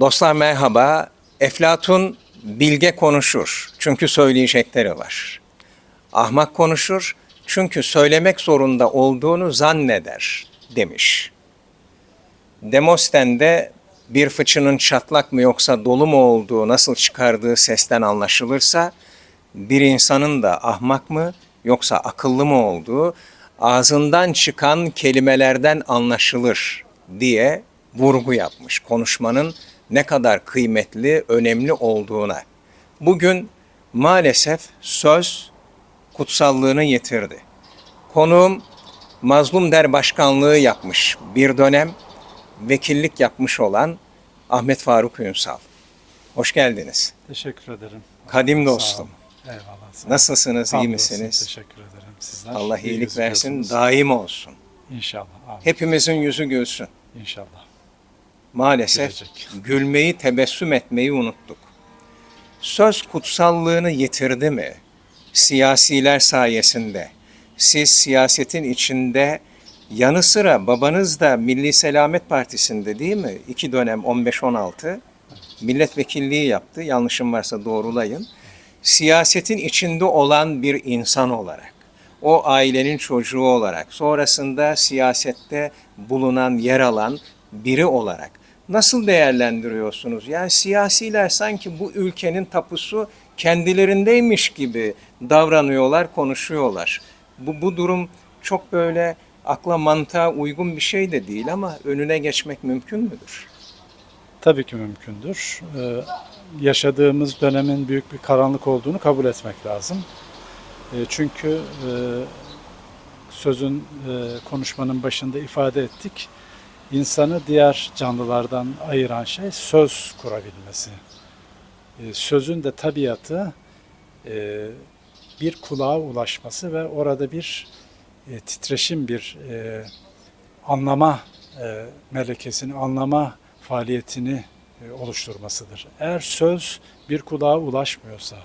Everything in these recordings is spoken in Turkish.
Dostlar merhaba. Eflatun bilge konuşur çünkü söyleyecekleri var. Ahmak konuşur çünkü söylemek zorunda olduğunu zanneder demiş. Demosten de bir fıçının çatlak mı yoksa dolu mu olduğu nasıl çıkardığı sesten anlaşılırsa bir insanın da ahmak mı yoksa akıllı mı olduğu ağzından çıkan kelimelerden anlaşılır diye vurgu yapmış konuşmanın ne kadar kıymetli, önemli olduğuna. Bugün maalesef söz kutsallığını yitirdi. Konuğum Mazlum Der Başkanlığı yapmış bir dönem vekillik yapmış olan Ahmet Faruk Ünsal. Hoş geldiniz. Teşekkür ederim. Kadim Sağ dostum. Eyvallah. sağ. Nasılsınız, iyi Hamdolsun, misiniz? Teşekkür ederim. Sizler Allah iyi iyilik versin, daim olsun. İnşallah. Amin. Hepimizin yüzü gülsün. İnşallah. Maalesef Gülecek. gülmeyi, tebessüm etmeyi unuttuk. Söz kutsallığını yitirdi mi? Siyasiler sayesinde. Siz siyasetin içinde yanı sıra babanız da Milli Selamet Partisi'nde değil mi? İki dönem 15-16 milletvekilliği yaptı. Yanlışım varsa doğrulayın. Siyasetin içinde olan bir insan olarak, o ailenin çocuğu olarak, sonrasında siyasette bulunan, yer alan biri olarak nasıl değerlendiriyorsunuz? Yani siyasiler sanki bu ülkenin tapusu kendilerindeymiş gibi davranıyorlar, konuşuyorlar. Bu, bu durum çok böyle akla mantığa uygun bir şey de değil ama önüne geçmek mümkün müdür? Tabii ki mümkündür. Ee, yaşadığımız dönemin büyük bir karanlık olduğunu kabul etmek lazım. Ee, çünkü e, sözün, e, konuşmanın başında ifade ettik. İnsanı diğer canlılardan ayıran şey söz kurabilmesi. Ee, sözün de tabiatı e, bir kulağa ulaşması ve orada bir e, titreşim, bir e, anlama e, melekesini, anlama faaliyetini oluşturmasıdır. Eğer söz bir kulağa ulaşmıyorsa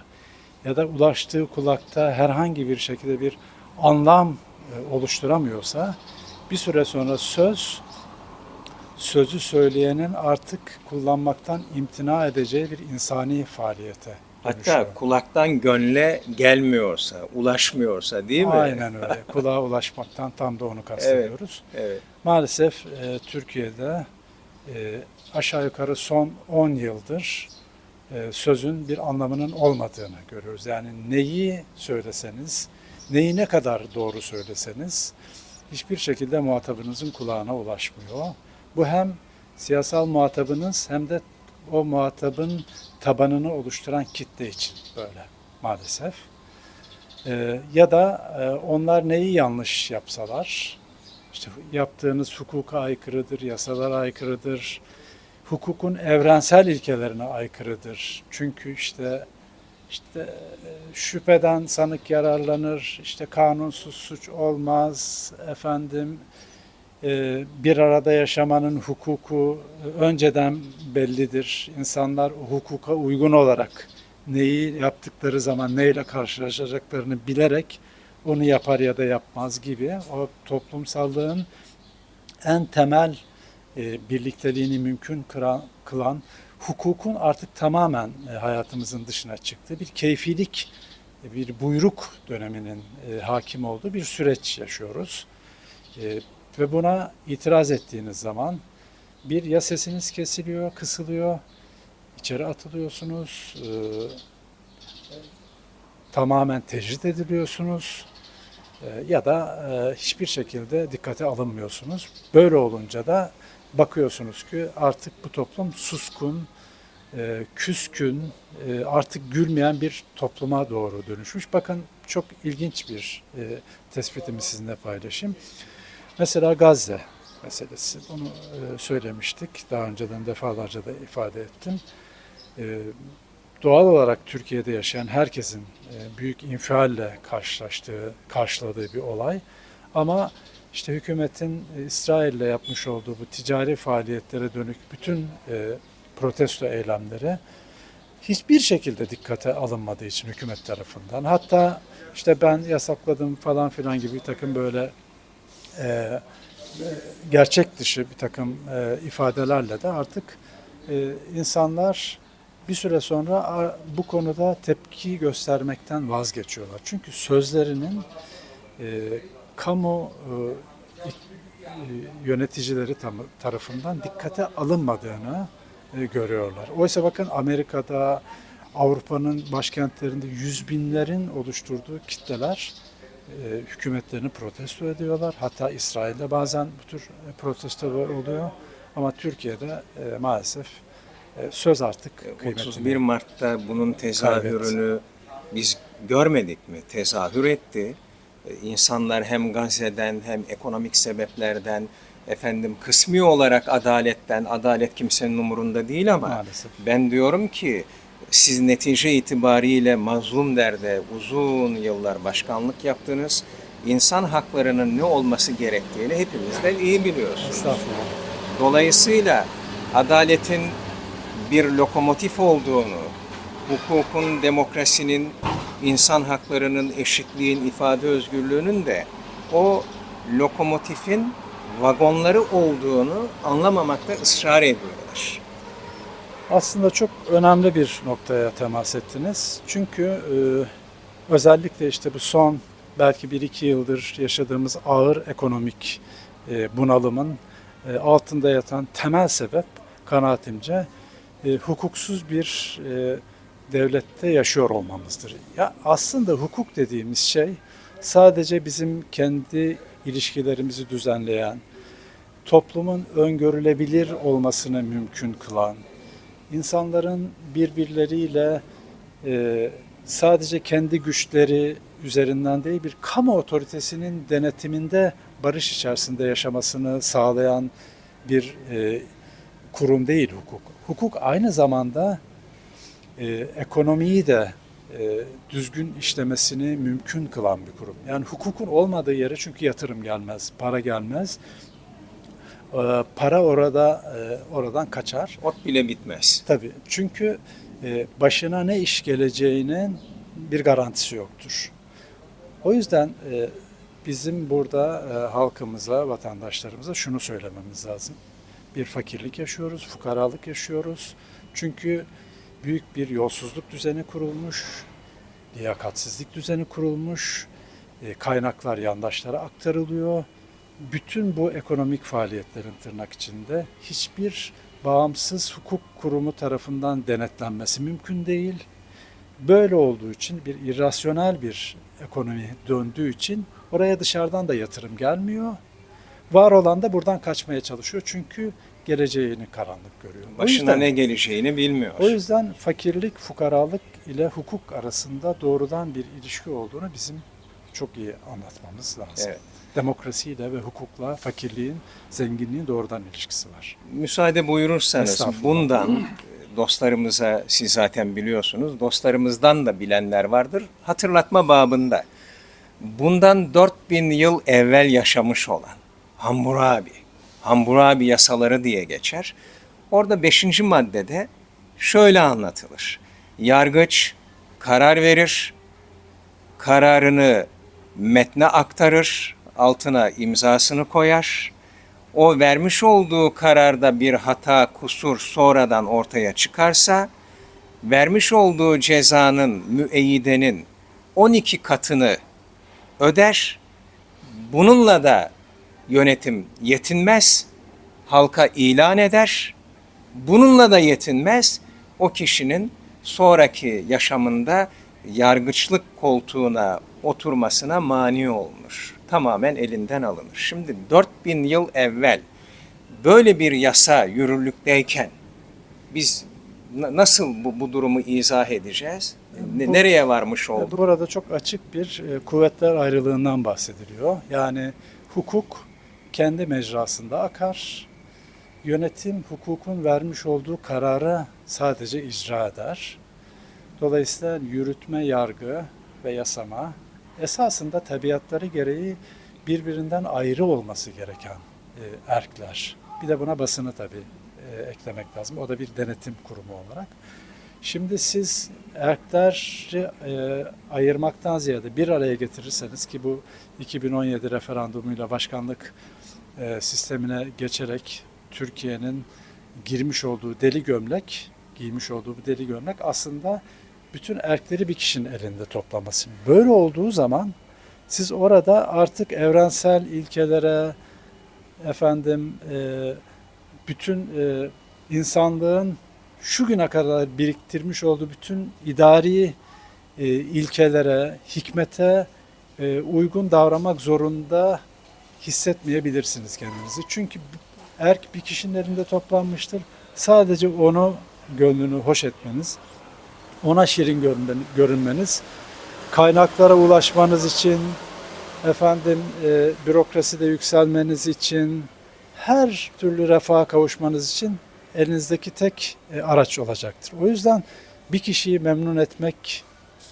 ya da ulaştığı kulakta herhangi bir şekilde bir anlam oluşturamıyorsa bir süre sonra söz sözü söyleyenin artık kullanmaktan imtina edeceği bir insani faaliyete dönüşüyor. Hatta kulaktan gönle gelmiyorsa, ulaşmıyorsa değil mi? Aynen öyle. Kulağa ulaşmaktan tam da onu kastediyoruz. Evet. Maalesef e, Türkiye'de e, aşağı yukarı son 10 yıldır e, sözün bir anlamının olmadığını görüyoruz. Yani neyi söyleseniz, neyi ne kadar doğru söyleseniz hiçbir şekilde muhatabınızın kulağına ulaşmıyor. Bu hem siyasal muhatabınız hem de o muhatabın tabanını oluşturan kitle için böyle maalesef. E, ya da e, onlar neyi yanlış yapsalar, işte yaptığınız hukuka aykırıdır, yasalara aykırıdır, hukukun evrensel ilkelerine aykırıdır. Çünkü işte işte e, şüpheden sanık yararlanır, işte kanunsuz suç olmaz, efendim bir arada yaşamanın hukuku önceden bellidir. İnsanlar hukuka uygun olarak neyi yaptıkları zaman neyle karşılaşacaklarını bilerek onu yapar ya da yapmaz gibi o toplumsallığın en temel e, birlikteliğini mümkün kılan hukukun artık tamamen e, hayatımızın dışına çıktığı bir keyfilik, e, bir buyruk döneminin e, hakim olduğu bir süreç yaşıyoruz. E, ve buna itiraz ettiğiniz zaman bir ya sesiniz kesiliyor, kısılıyor, içeri atılıyorsunuz, e, tamamen tecrit ediliyorsunuz e, ya da e, hiçbir şekilde dikkate alınmıyorsunuz. Böyle olunca da bakıyorsunuz ki artık bu toplum suskun, küskün, artık gülmeyen bir topluma doğru dönüşmüş. Bakın çok ilginç bir e, tespitimi sizinle paylaşayım. Mesela Gazze meselesi. Bunu e, söylemiştik. Daha önceden defalarca da ifade ettim. E, doğal olarak Türkiye'de yaşayan herkesin e, büyük infialle karşılaştığı, karşıladığı bir olay. Ama işte hükümetin İsrail'le yapmış olduğu bu ticari faaliyetlere dönük bütün protesto eylemleri hiçbir şekilde dikkate alınmadığı için hükümet tarafından. Hatta işte ben yasakladım falan filan gibi bir takım böyle e, gerçek dışı bir takım e, ifadelerle de artık e, insanlar bir süre sonra bu konuda tepki göstermekten vazgeçiyorlar. Çünkü sözlerinin e, kamu e, e, yöneticileri tarafından dikkate alınmadığını e, görüyorlar. Oysa bakın Amerika'da, Avrupa'nın başkentlerinde yüz binlerin oluşturduğu kitleler e, hükümetlerini protesto ediyorlar. Hatta İsrail'de bazen bu tür e, protestolar oluyor. Ama Türkiye'de e, maalesef e, söz artık kıymetini 31 Mart'ta bunun tezahürünü biz görmedik mi? Tezahür etti. Ee, İnsanlar hem Gazze'den hem ekonomik sebeplerden efendim kısmi olarak adaletten, adalet kimsenin umurunda değil ama maalesef. ben diyorum ki siz netice itibariyle mazlum derde uzun yıllar başkanlık yaptınız. İnsan haklarının ne olması gerektiğini hepimizden iyi biliyorsunuz. Dolayısıyla adaletin bir lokomotif olduğunu, hukukun, demokrasinin, insan haklarının, eşitliğin, ifade özgürlüğünün de o lokomotifin vagonları olduğunu anlamamakta ısrar ediyorlar. Aslında çok önemli bir noktaya temas ettiniz. Çünkü e, özellikle işte bu son belki 1-2 yıldır yaşadığımız ağır ekonomik e, bunalımın e, altında yatan temel sebep kanaatimce e, hukuksuz bir e, devlette yaşıyor olmamızdır. Ya aslında hukuk dediğimiz şey sadece bizim kendi ilişkilerimizi düzenleyen, toplumun öngörülebilir olmasını mümkün kılan, insanların birbirleriyle e, sadece kendi güçleri üzerinden değil bir kamu otoritesinin denetiminde barış içerisinde yaşamasını sağlayan bir e, kurum değil hukuk. Hukuk aynı zamanda e, ekonomiyi de e, düzgün işlemesini mümkün kılan bir kurum. Yani hukukun olmadığı yere çünkü yatırım gelmez, para gelmez. E, para orada e, oradan kaçar. Ot bile bitmez. Tabii çünkü e, başına ne iş geleceğinin bir garantisi yoktur. O yüzden e, bizim burada halkımıza, vatandaşlarımıza şunu söylememiz lazım. Bir fakirlik yaşıyoruz, fukaralık yaşıyoruz. Çünkü büyük bir yolsuzluk düzeni kurulmuş, liyakatsizlik düzeni kurulmuş, kaynaklar yandaşlara aktarılıyor. Bütün bu ekonomik faaliyetlerin tırnak içinde hiçbir bağımsız hukuk kurumu tarafından denetlenmesi mümkün değil. Böyle olduğu için bir irrasyonel bir ekonomi döndüğü için oraya dışarıdan da yatırım gelmiyor. Var olan da buradan kaçmaya çalışıyor çünkü geleceğini karanlık görüyor. Başına yüzden- ne geleceğini bilmiyor. o yüzden fakirlik, fukaralık ile hukuk arasında doğrudan bir ilişki olduğunu bizim çok iyi anlatmamız lazım. Evet. Demokrasiyle ve hukukla fakirliğin, zenginliğin doğrudan ilişkisi var. Müsaade buyurursanız bundan e, dostlarımıza siz zaten biliyorsunuz dostlarımızdan da bilenler vardır. Hatırlatma babında bundan 4000 yıl evvel yaşamış olan Hammurabi, Hammurabi yasaları diye geçer. Orada 5. maddede şöyle anlatılır. Yargıç karar verir, kararını metne aktarır, altına imzasını koyar. O vermiş olduğu kararda bir hata, kusur sonradan ortaya çıkarsa, vermiş olduğu cezanın, müeyyidenin 12 katını öder. Bununla da yönetim yetinmez, halka ilan eder. Bununla da yetinmez, o kişinin sonraki yaşamında yargıçlık koltuğuna oturmasına mani olunur. Tamamen elinden alınır. Şimdi 4000 yıl evvel böyle bir yasa yürürlükteyken biz na- nasıl bu, bu durumu izah edeceğiz? Bu- nereye varmış olduk? Burada çok açık bir e, kuvvetler ayrılığından bahsediliyor. Yani hukuk kendi mecrasında akar. Yönetim hukukun vermiş olduğu karara sadece icra eder. Dolayısıyla yürütme, yargı ve yasama esasında tabiatları gereği birbirinden ayrı olması gereken e, erkler. Bir de buna basını tabii e, eklemek lazım. O da bir denetim kurumu olarak. Şimdi siz erkleri e, ayırmaktan ziyade bir araya getirirseniz ki bu 2017 referandumuyla başkanlık e, sistemine geçerek Türkiye'nin girmiş olduğu deli gömlek, giymiş olduğu bu deli gömlek aslında bütün erkleri bir kişinin elinde toplaması. Böyle olduğu zaman siz orada artık evrensel ilkelere, efendim e, bütün e, insanlığın şu güne kadar biriktirmiş olduğu bütün idari e, ilkelere, hikmete e, uygun davranmak zorunda hissetmeyebilirsiniz kendinizi. Çünkü erk bir kişinin elinde toplanmıştır. Sadece onu gönlünü hoş etmeniz, ona şirin görünmen- görünmeniz, kaynaklara ulaşmanız için, efendim e, bürokraside yükselmeniz için, her türlü refaha kavuşmanız için elinizdeki tek e, araç olacaktır. O yüzden bir kişiyi memnun etmek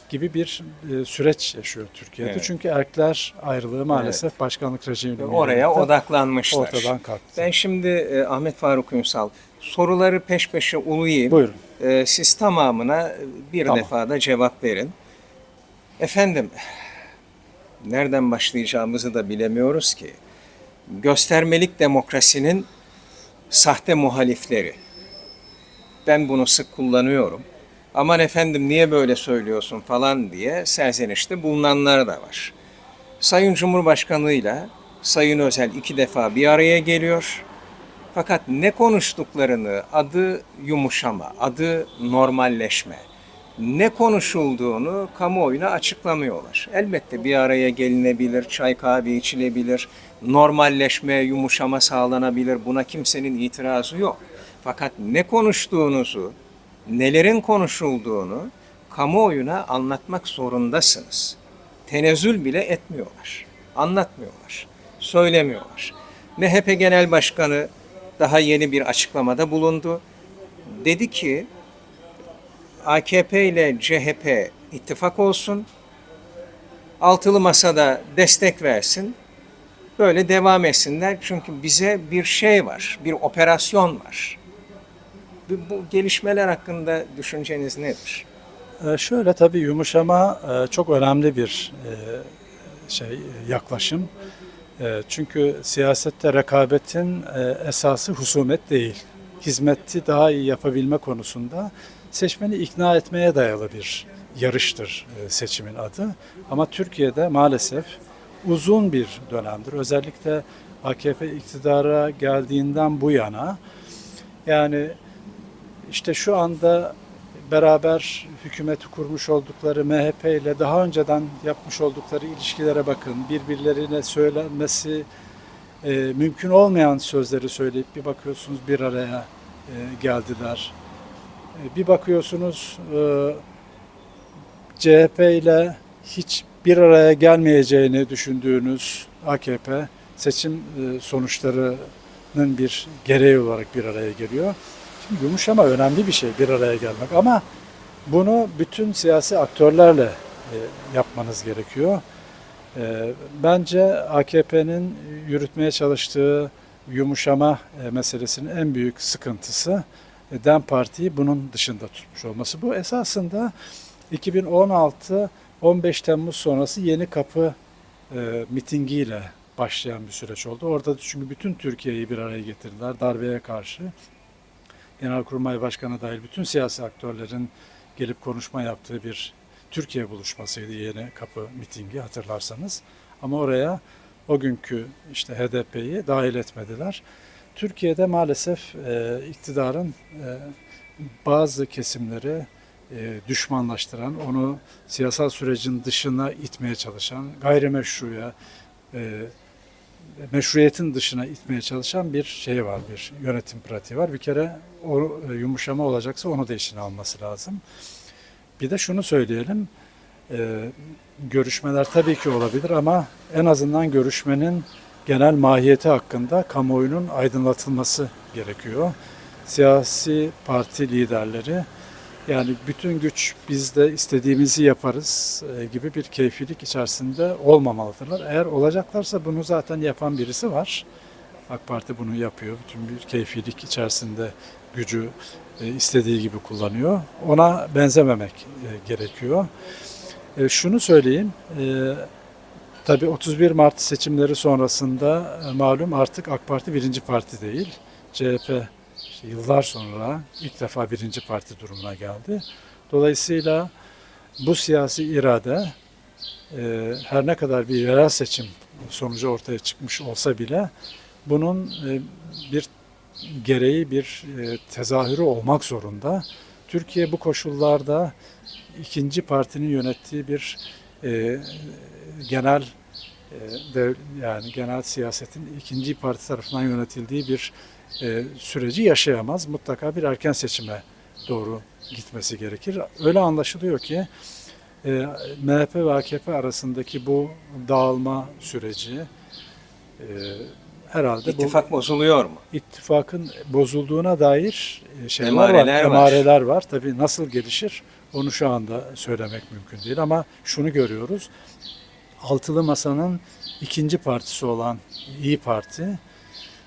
gibi bir e, süreç yaşıyor Türkiye'de. Evet. Çünkü erkler ayrılığı maalesef başkanlık rejimiyle Oraya odaklanmışlar. ortadan kalktı. Ben şimdi e, Ahmet Faruk Ünsal soruları peş peşe uluyayım. Buyurun. E, siz tamamına bir Tamam. defada cevap verin. Efendim, nereden başlayacağımızı da bilemiyoruz ki. Göstermelik demokrasinin sahte muhalifleri. Ben bunu sık kullanıyorum. Aman efendim niye böyle söylüyorsun falan diye serzenişte bulunanlar da var. Sayın Cumhurbaşkanı'yla Sayın Özel iki defa bir araya geliyor. Fakat ne konuştuklarını adı yumuşama, adı normalleşme, ne konuşulduğunu kamuoyuna açıklamıyorlar. Elbette bir araya gelinebilir, çay kahve içilebilir, normalleşme, yumuşama sağlanabilir. Buna kimsenin itirazı yok. Fakat ne konuştuğunuzu, nelerin konuşulduğunu kamuoyuna anlatmak zorundasınız. Tenezzül bile etmiyorlar. Anlatmıyorlar. Söylemiyorlar. MHP Genel Başkanı daha yeni bir açıklamada bulundu. Dedi ki AKP ile CHP ittifak olsun. Altılı masada destek versin. Böyle devam etsinler. Çünkü bize bir şey var, bir operasyon var. Bu, gelişmeler hakkında düşünceniz nedir? Ee, şöyle tabii yumuşama e, çok önemli bir e, şey yaklaşım. E, Çünkü siyasette rekabetin e, esası husumet değil. Hizmeti daha iyi yapabilme konusunda seçmeni ikna etmeye dayalı bir yarıştır e, seçimin adı. Ama Türkiye'de maalesef uzun bir dönemdir. Özellikle AKP iktidara geldiğinden bu yana yani işte şu anda beraber hükümeti kurmuş oldukları MHP ile daha önceden yapmış oldukları ilişkilere bakın. Birbirlerine söylenmesi e, mümkün olmayan sözleri söyleyip bir bakıyorsunuz bir araya e, geldiler. E, bir bakıyorsunuz e, CHP ile hiç bir araya gelmeyeceğini düşündüğünüz AKP seçim e, sonuçlarının bir gereği olarak bir araya geliyor. Şimdi yumuşama önemli bir şey bir araya gelmek ama bunu bütün siyasi aktörlerle e, yapmanız gerekiyor. E, bence AKP'nin yürütmeye çalıştığı yumuşama e, meselesinin en büyük sıkıntısı DEM Parti'yi bunun dışında tutmuş olması. Bu esasında 2016 15 Temmuz sonrası Yeni Kapı mitingiyle başlayan bir süreç oldu. Orada çünkü bütün Türkiye'yi bir araya getirdiler darbeye karşı. Genelkurmay Başkanı dahil bütün siyasi aktörlerin gelip konuşma yaptığı bir Türkiye buluşmasıydı Yeni Kapı mitingi hatırlarsanız. Ama oraya o günkü işte HDP'yi dahil etmediler. Türkiye'de maalesef e, iktidarın e, bazı kesimleri e, düşmanlaştıran, onu siyasal sürecin dışına itmeye çalışan, gayrimeşruya, e, meşruiyetin dışına itmeye çalışan bir şey var, bir yönetim pratiği var. Bir kere o e, yumuşama olacaksa onu da işine alması lazım. Bir de şunu söyleyelim, e, görüşmeler tabii ki olabilir ama en azından görüşmenin genel mahiyeti hakkında kamuoyunun aydınlatılması gerekiyor. Siyasi parti liderleri yani bütün güç bizde istediğimizi yaparız e, gibi bir keyfilik içerisinde olmamalıdırlar. Eğer olacaklarsa bunu zaten yapan birisi var. AK Parti bunu yapıyor. Bütün bir keyfilik içerisinde gücü e, istediği gibi kullanıyor. Ona benzememek e, gerekiyor. Şunu söyleyeyim. Tabii 31 Mart seçimleri sonrasında malum artık AK Parti birinci parti değil. CHP yıllar sonra ilk defa birinci parti durumuna geldi. Dolayısıyla bu siyasi irade e, her ne kadar bir yerel seçim sonucu ortaya çıkmış olsa bile bunun e, bir gereği bir e, tezahürü olmak zorunda. Türkiye bu koşullarda ikinci partinin yönettiği bir e, genel e, dev, yani genel siyasetin ikinci parti tarafından yönetildiği bir e, süreci yaşayamaz. Mutlaka bir erken seçime doğru gitmesi gerekir. Öyle anlaşılıyor ki e, MHP ve AKP arasındaki bu dağılma süreci e, herhalde bu İttifak bozuluyor mu? ittifakın bozulduğuna dair e, şeyler Emareler var, var. emareler var. Tabii nasıl gelişir onu şu anda söylemek mümkün değil ama şunu görüyoruz. Altılı Masa'nın ikinci partisi olan İyi Parti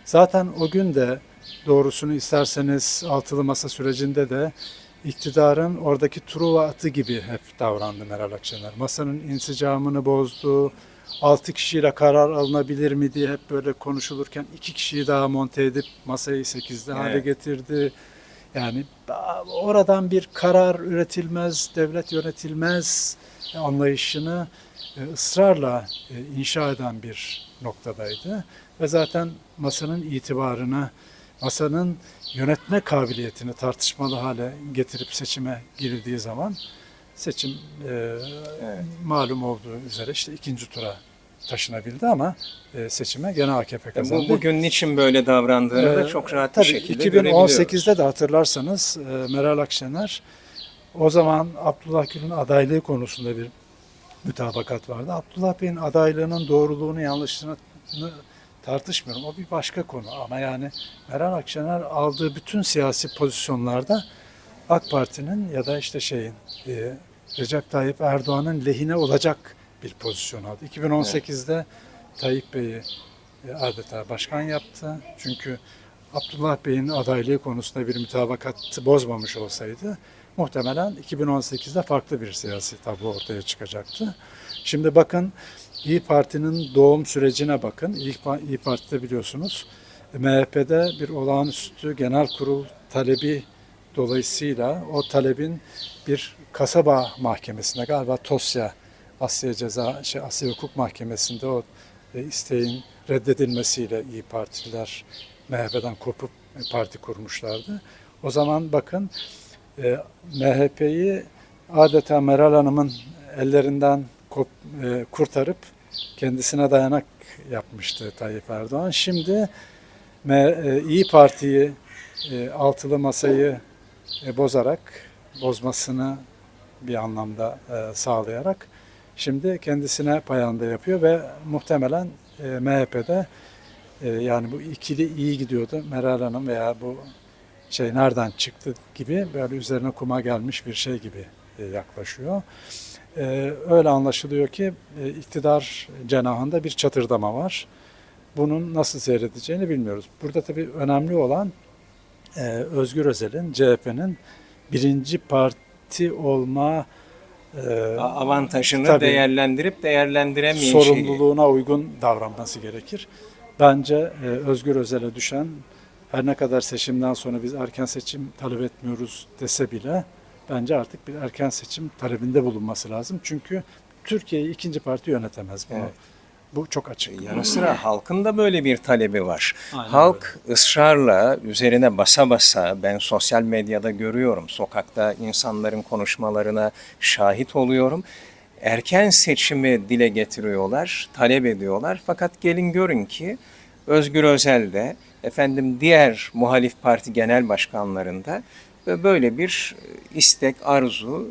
zaten o gün de doğrusunu isterseniz Altılı Masa sürecinde de iktidarın oradaki Truva atı gibi hep davrandı Meral Akşener. Masanın insicamını bozdu. Altı kişiyle karar alınabilir mi diye hep böyle konuşulurken iki kişiyi daha monte edip masayı sekizde hale Evet. getirdi. Yani oradan bir karar üretilmez, devlet yönetilmez anlayışını e, ısrarla e, inşa eden bir noktadaydı. Ve zaten masanın itibarını, masanın yönetme kabiliyetini tartışmalı hale getirip seçime girildiği zaman seçim e, malum olduğu üzere işte ikinci tura taşınabildi ama e, seçime gene AKP kazandı. Bu bugün niçin böyle davrandığını da Ee, çok rahat bir şekilde görebiliyoruz. 2018'de de hatırlarsanız e, Meral Akşener o zaman Abdullah Gül'ün adaylığı konusunda bir mütabakat vardı. Abdullah Bey'in adaylığının doğruluğunu yanlışlığını tartışmıyorum. O bir başka konu ama yani Meral Akşener aldığı bütün siyasi pozisyonlarda AK Parti'nin ya da işte şeyin e, Recep Tayyip Erdoğan'ın lehine olacak bir pozisyon aldı. 2018'de Tayyip Bey'i e, adeta başkan yaptı. Çünkü Abdullah Bey'in adaylığı konusunda bir mütabakatı bozmamış olsaydı muhtemelen 2018'de farklı bir siyasi tablo ortaya çıkacaktı. Şimdi bakın İyi Parti'nin doğum sürecine bakın. Pa- İyi Parti'de biliyorsunuz MHP'de bir olağanüstü genel kurul talebi dolayısıyla o talebin bir kasaba mahkemesinde galiba TOSYA Asya Ceza şey Asya Hukuk Mahkemesi'nde o e, isteğin reddedilmesiyle İyi Partililer MHP'den kopup e, parti kurmuşlardı. O zaman bakın e, MHP'yi adeta Meral Hanım'ın ellerinden e, kurtarıp kendisine dayanak yapmıştı Tayyip Erdoğan. Şimdi e, İyi Parti'yi e, altılı masayı bozarak bozmasını bir anlamda sağlayarak şimdi kendisine payanda yapıyor ve muhtemelen MHP'de yani bu ikili iyi gidiyordu. Meral Hanım veya bu şey nereden çıktı gibi böyle üzerine kuma gelmiş bir şey gibi yaklaşıyor. E, öyle anlaşılıyor ki e, iktidar cenahında bir çatırdama var. Bunun nasıl seyredeceğini bilmiyoruz. Burada tabii önemli olan e, Özgür Özel'in, CHP'nin birinci parti olma e, avantajını Tabii. değerlendirip değerlendiremeyeceği. sorumluluğuna uygun davranması gerekir. Bence e, Özgür Özel'e düşen her ne kadar seçimden sonra biz erken seçim talep etmiyoruz dese bile bence artık bir erken seçim talebinde bulunması lazım. Çünkü Türkiye'yi ikinci parti yönetemez. Bunu, Evet. Bu çok açık. Yanı sıra halkın da böyle bir talebi var. Aynen Halk ısrarla üzerine basa basa ben sosyal medyada görüyorum. Sokakta insanların konuşmalarına şahit oluyorum. Erken seçimi dile getiriyorlar, talep ediyorlar. Fakat gelin görün ki Özgür Özel de efendim diğer muhalif parti genel başkanlarında böyle bir istek, arzu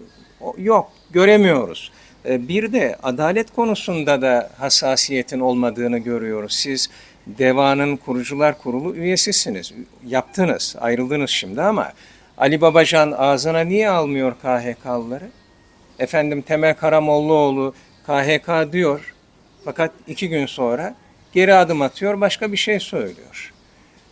yok, göremiyoruz. E, Bir de adalet konusunda da hassasiyetin olmadığını görüyoruz. Siz Deva'nın kurucular kurulu üyesisiniz. Yaptınız, ayrıldınız şimdi ama Ali Babacan ağzına niye almıyor KHK'lıları? Efendim Temel Karamollaoğlu KHK diyor fakat iki gün sonra geri adım atıyor başka bir şey söylüyor.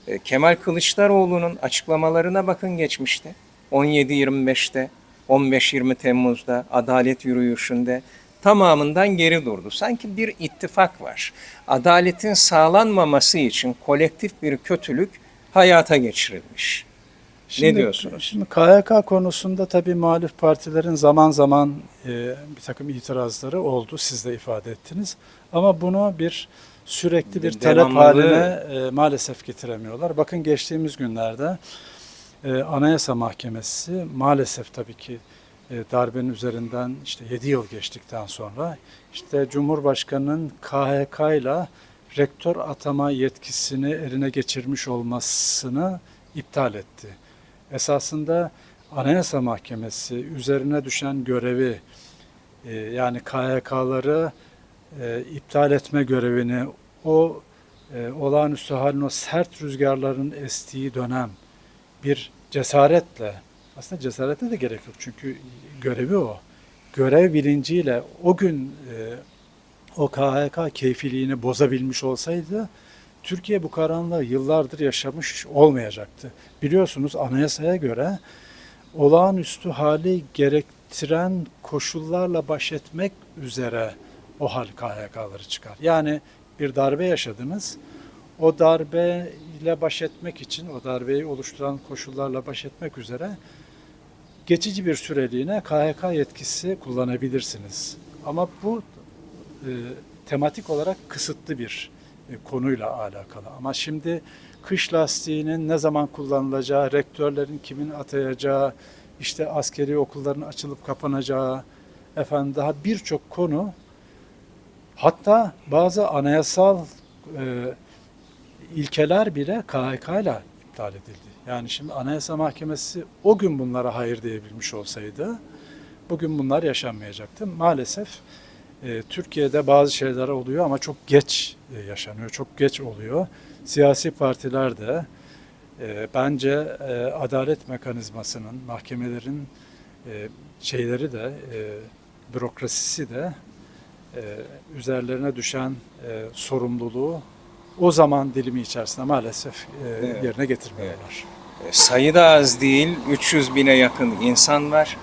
E, Kemal Kılıçdaroğlu'nun açıklamalarına bakın geçmişte. 17-25'te, 15-20 Temmuz'da, adalet yürüyüşünde tamamından geri durdu. Sanki bir ittifak var. Adaletin sağlanmaması için kolektif bir kötülük hayata geçirilmiş. ne diyorsunuz? Şimdi KHK konusunda tabii muhalif partilerin zaman zaman e, bir takım itirazları oldu. Siz de ifade ettiniz. Ama bunu bir sürekli bir talep haline e, maalesef getiremiyorlar. Bakın geçtiğimiz günlerde e, Anayasa Mahkemesi maalesef tabii ki e, darbenin üzerinden işte 7 yıl geçtikten sonra işte Cumhurbaşkanı'nın KHK ile rektör atama yetkisini eline geçirmiş olmasını iptal etti. Esasında Anayasa Mahkemesi üzerine düşen görevi e, yani KHK'ları e, iptal etme görevini o e, olağanüstü halin o sert rüzgarların estiği dönem bir cesaretle aslında cesarete de gerek yok çünkü görevi o. Görev bilinciyle o gün e, o KHK keyfiliğini bozabilmiş olsaydı Türkiye bu karanlığı yıllardır yaşamış olmayacaktı. Biliyorsunuz anayasaya göre olağanüstü hali gerektiren koşullarla baş etmek üzere o hal KHK'ları çıkar. Yani bir darbe yaşadınız. O darbe ile baş etmek için, o darbeyi oluşturan koşullarla baş etmek üzere geçici bir süreliğine KHK yetkisi kullanabilirsiniz. Ama bu e, tematik olarak kısıtlı bir e, konuyla alakalı. Ama şimdi kış lastiğinin ne zaman kullanılacağı, rektörlerin kimin atayacağı, işte askeri okulların açılıp kapanacağı, efendim daha birçok konu hatta bazı anayasal e, ilkeler bile KHK ile iptal edildi. Yani şimdi Anayasa Mahkemesi o gün bunlara hayır diyebilmiş olsaydı bugün bunlar yaşanmayacaktı. Maalesef e, Türkiye'de bazı şeyler oluyor ama çok geç e, yaşanıyor, çok geç oluyor. Siyasi partiler de e, bence e, adalet mekanizmasının, mahkemelerin e, şeyleri de, e, bürokrasisi de üzerlerine düşen e, sorumluluğu o zaman dilimi içerisinde maalesef e, Evet. yerine getirmiyorlar. E, Sayı da az değil, 300 bine yakın insan var.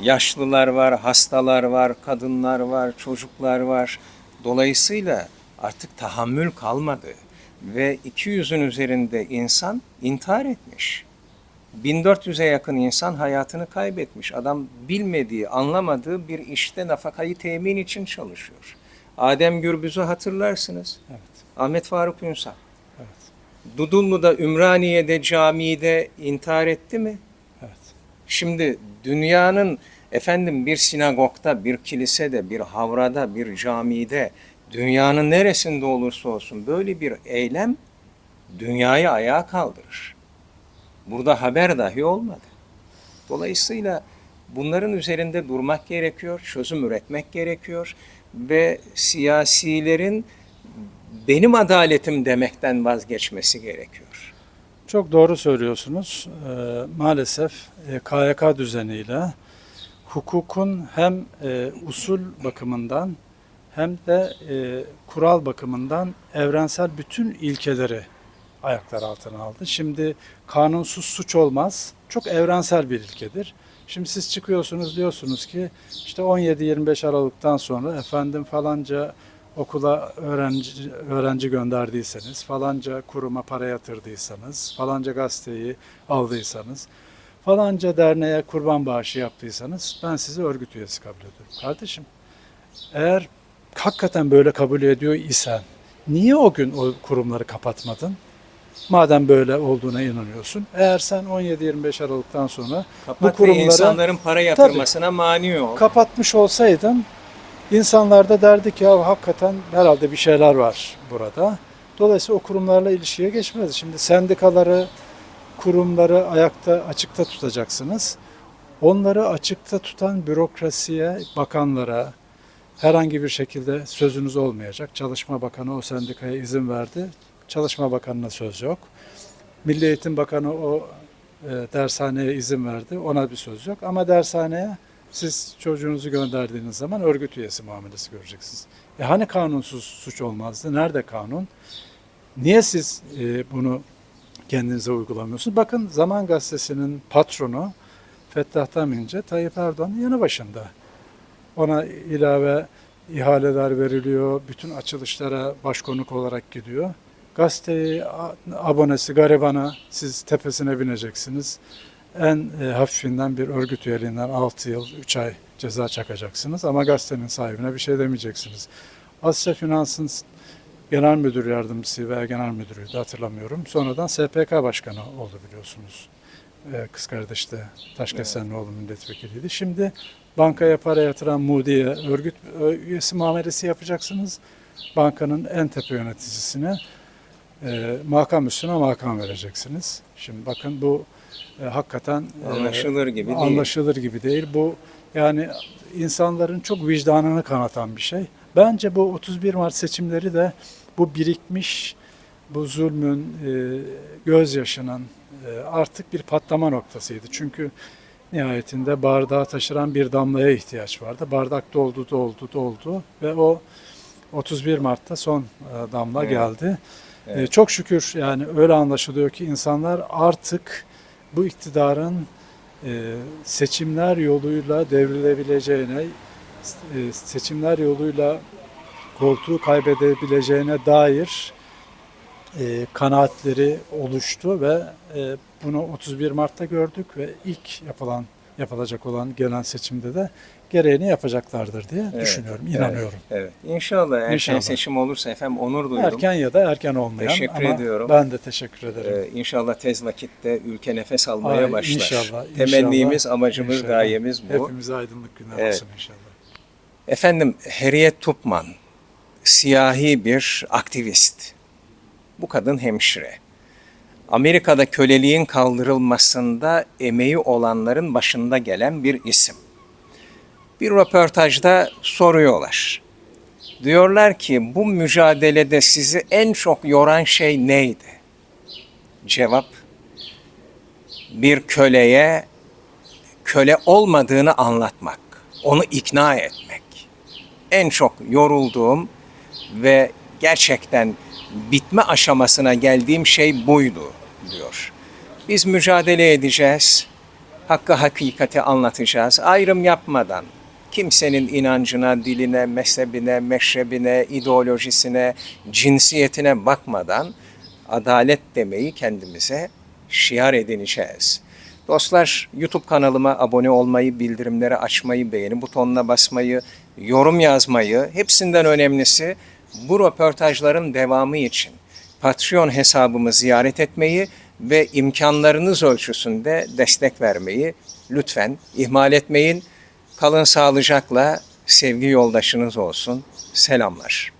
Yaşlılar var, hastalar var, kadınlar var, çocuklar var. Dolayısıyla artık tahammül kalmadı. Ve 200'ün üzerinde insan intihar etmiş. 1400'e yakın insan hayatını kaybetmiş. Adam bilmediği, anlamadığı bir işte nafakayı temin için çalışıyor. Adem Gürbüz'ü hatırlarsınız. Evet, Ahmet Faruk Ünsal. evet, Dudullu'da, Ümraniye'de, camide intihar etti mi? evet. Şimdi dünyanın efendim bir sinagogda, bir kilisede, bir havrada, bir camide, dünyanın neresinde olursa olsun böyle bir eylem dünyayı ayağa kaldırır. Burada haber dahi olmadı. Dolayısıyla bunların üzerinde durmak gerekiyor, çözüm üretmek gerekiyor ve siyasilerin benim adaletim demekten vazgeçmesi gerekiyor. Çok doğru söylüyorsunuz. Ee, maalesef e, KYK düzeniyle hukukun hem e, usul bakımından hem de e, kural bakımından evrensel bütün ilkeleri ayaklar altına aldı. Şimdi kanunsuz suç olmaz. Çok evrensel bir ilkedir. Şimdi siz çıkıyorsunuz diyorsunuz ki işte 17-25 Aralık'tan sonra efendim falanca okula öğrenci öğrenci gönderdiyseniz, falanca kuruma para yatırdıysanız, falanca gazeteyi aldıysanız, falanca derneğe kurban bağışı yaptıysanız ben sizi örgüt üyesi kabul ediyorum. Kardeşim eğer hakikaten böyle kabul ediyor isen niye o gün o kurumları kapatmadın? Madem böyle olduğuna inanıyorsun. Eğer sen 17-25 Aralık'tan sonra Kapat Bu kurumlara- insanların para yatırmasına mani ol. kapatmış olsaydın insanlar da derdi ki ya hakikaten herhalde bir şeyler var burada. Dolayısıyla o kurumlarla ilişkiye geçmez. Şimdi sendikaları, kurumları ayakta, açıkta tutacaksınız. Onları açıkta tutan bürokrasiye, bakanlara herhangi bir şekilde sözünüz olmayacak. Çalışma Bakanı o sendikaya izin verdi. Çalışma Bakanı'na söz yok. Milli Eğitim Bakanı o e, dershaneye izin verdi. Ona bir söz yok. Ama dershaneye siz çocuğunuzu gönderdiğiniz zaman örgüt üyesi muamelesi göreceksiniz. E hani kanunsuz suç olmazdı? Nerede kanun? Niye siz e, bunu kendinize uygulamıyorsunuz? Bakın Zaman Gazetesi'nin patronu Fettah Tamince Tayyip Erdoğan'ın yanı başında. Ona ilave ihaleler veriliyor. Bütün açılışlara başkonuk olarak gidiyor. Gazeteyi a- abonesi garibana siz tepesine bineceksiniz. en e, hafifinden bir örgüt üyeliğinden 6 yıl 3 ay ceza çakacaksınız ama gazetenin sahibine bir şey demeyeceksiniz. Asya Finans'ın genel müdür yardımcısı veya genel müdürüydü hatırlamıyorum. Sonradan SPK başkanı oldu biliyorsunuz. Ee, kız kardeş de Taşkesenlioğlu milletvekiliydi. Şimdi bankaya para yatıran Moody'ye örgüt ö- üyesi muamelesi yapacaksınız. Bankanın en tepe yöneticisine e, makam üstüne makam vereceksiniz. Şimdi bakın bu e, hakikaten e, Anlaşılır gibi değil. anlaşılır gibi değil. Bu yani insanların çok vicdanını kanatan bir şey. Bence bu 31 Mart seçimleri de bu birikmiş bu zulmün, e, gözyaşının e, artık bir patlama noktasıydı. Çünkü nihayetinde bardağı taşıran bir damlaya ihtiyaç vardı. Bardak doldu, doldu, doldu ve o 31 Mart'ta son e, damla Evet. geldi. Evet. çok şükür yani öyle anlaşılıyor ki insanlar artık bu iktidarın e, seçimler yoluyla devrilebileceğine, e, seçimler yoluyla koltuğu kaybedebileceğine dair e, kanaatleri oluştu ve e, bunu 31 Mart'ta gördük ve ilk yapılan yapılacak olan genel seçimde de gereğini yapacaklardır diye Evet, düşünüyorum, evet, inanıyorum. Evet. İnşallah erken İnşallah. seçim olursa efendim onur duydum. Erken ya da erken olmayan Teşekkür ama ediyorum. ben de teşekkür ederim. Ee, inşallah tez vakitte ülke nefes almaya Ay, başlar. inşallah, Temennimiz, inşallah, amacımız, inşallah. gayemiz bu. Hepimize aydınlık günler Evet. olsun inşallah. Efendim Harriet Tubman siyahi bir aktivist. Bu kadın hemşire. Amerika'da köleliğin kaldırılmasında emeği olanların başında gelen bir isim. Bir röportajda soruyorlar. Diyorlar ki bu mücadelede sizi en çok yoran şey neydi? Cevap bir köleye köle olmadığını anlatmak, onu ikna etmek. En çok yorulduğum ve gerçekten bitme aşamasına geldiğim şey buydu diyor. Biz mücadele edeceğiz. Hakkı hakikati anlatacağız. Ayrım yapmadan kimsenin inancına, diline, mezhebine, meşrebine, ideolojisine, cinsiyetine bakmadan adalet demeyi kendimize şiar edineceğiz. Dostlar YouTube kanalıma abone olmayı, bildirimleri açmayı, beğeni butonuna basmayı, yorum yazmayı, hepsinden önemlisi bu röportajların devamı için Patreon hesabımı ziyaret etmeyi ve imkanlarınız ölçüsünde destek vermeyi lütfen ihmal etmeyin. Kalın sağlıcakla sevgi yoldaşınız olsun. Selamlar.